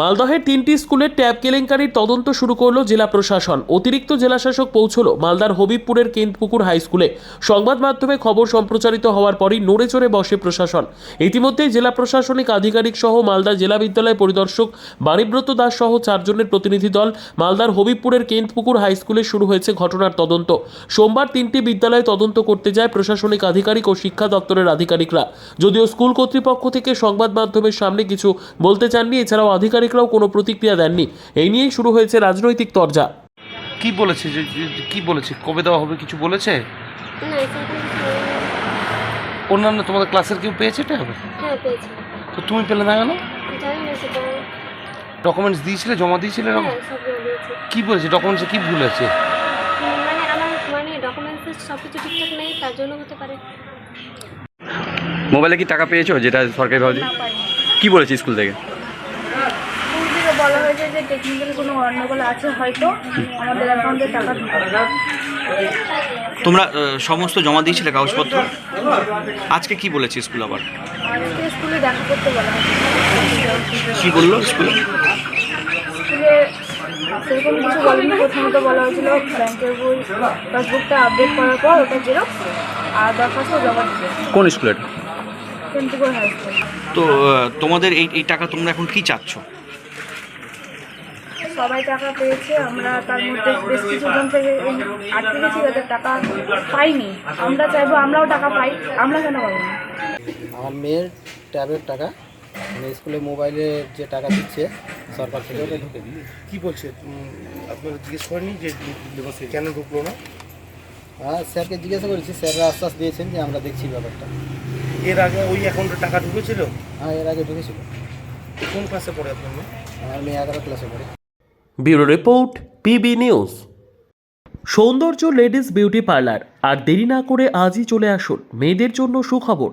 মালদহের তিনটি স্কুলের ট্যাব কেলেঙ্কারির তদন্ত শুরু করল জেলা প্রশাসন। অতিরিক্ত জেলাশাসক পৌঁছলো মালদার হবিবপুরের কেন্দ্রপুকুর হাই স্কুলে। সংবাদ মাধ্যমে খবর সম্প্রচারিত হওয়ার পরই নড়ে চড়ে বসে প্রশাসন। ইতিমধ্যেই জেলা প্রশাসনিক আধিকারিক সহ মালদা জেলা বিদ্যালয় পরিদর্শক বাণীব্রত দাস সহ চারজনের প্রতিনিধি দল মালদার হবিবপুরের কেন্দ্রপুকুর হাই স্কুলে শুরু হয়েছে ঘটনার তদন্ত। সোমবার তিনটি বিদ্যালয়ে তদন্ত করতে যায় প্রশাসনিক আধিকারিক ও শিক্ষা দপ্তরের আধিকারিকরা। যদিও স্কুল কর্তৃপক্ষ থেকে সংবাদ মাধ্যমের সামনে কিছু বলতে চাননি, এছাড়াও আধিকারিকরাও কোনো প্রতিক্রিয়া দেননি। এই নিয়েই শুরু হয়েছে রাজনৈতিক তরজা। কি বলেছে? যে কি বলেছে? কবে দেওয়া হবে কিছু বলেছে। অন্যান্য তোমাদের ক্লাসের কেউ পেয়েছে এটা? হ্যাঁ পেয়েছি। তো তুমি পেলে না কেন? ডকুমেন্টস দিয়েছিলে? জমা দিয়েছিলে এরকম? হ্যাঁ কি বলেছে? ডকুমেন্টসে কি ভুল আছে? মানে মানে ডকুমেন্টস সব কিছু ঠিকঠাক নেই তার জন্য হতে পারে। মোবাইলে কি টাকা পেয়েছ যেটা সরকারি ভাবে? কি বলেছে স্কুল থেকে? বলা হয়েছে যে টেকনিক্যাল কোনো আছে হয়তো আমাদের অ্যাকাউন্টে টাকা তোমরা সমস্ত জমা দিয়েছিলে কাগজপত্র? আজকে কি বলেছে স্কুল আবার? আজকে স্কুলে দেখা করতে বলা কি বলল স্কুলে? স্কুলে সেরকম কিছু বলেনি। প্রথমত বলা হয়েছিল ব্যাংকের বই পাসবুকটা আপডেট করার পর ওটা জেরক্স আর দরখাস্ত জমা দিতে। কোন এটা? স্কুল তো তোমাদের এই এই টাকা তোমরা এখন কি চাচ্ছ? সবাই টাকা পেয়েছে আমরা তার মধ্যে বেশ কিছুজন থেকে আটকে গেছি যাদের টাকা পাইনি। আমরা চাইব আমরাও টাকা পাই আমরা কেন পাবো না? আমার মেয়ের ট্যাবের টাকা মানে স্কুলে মোবাইলে যে টাকা দিচ্ছে সরকার থেকে। ওটা ঢুকে কি বলছে? আপনারা জিজ্ঞেস করেনি যে কেন ঢুকলো না? হ্যাঁ স্যারকে জিজ্ঞাসা করেছি স্যাররা আশ্বাস দিয়েছেন যে আমরা দেখছি ব্যাপারটা। এর আগে ওই অ্যাকাউন্টে টাকা ঢুকেছিল? হ্যাঁ এর আগে ঢুকেছিল। কোন ক্লাসে পড়ে আপনার মেয়ে? আমার মেয়ে এগারো ক্লাসে পড়ে। Bureau report, PB news. Soundarya ladies beauty parlour, আর দেরি না করে আজই চলে আসুন। মেয়েদের জন্য সুখবর।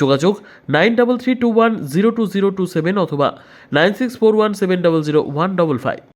যোগাযোগ nine double three two one zero two zero two seven অথবা nine six four one seven double zero one double five.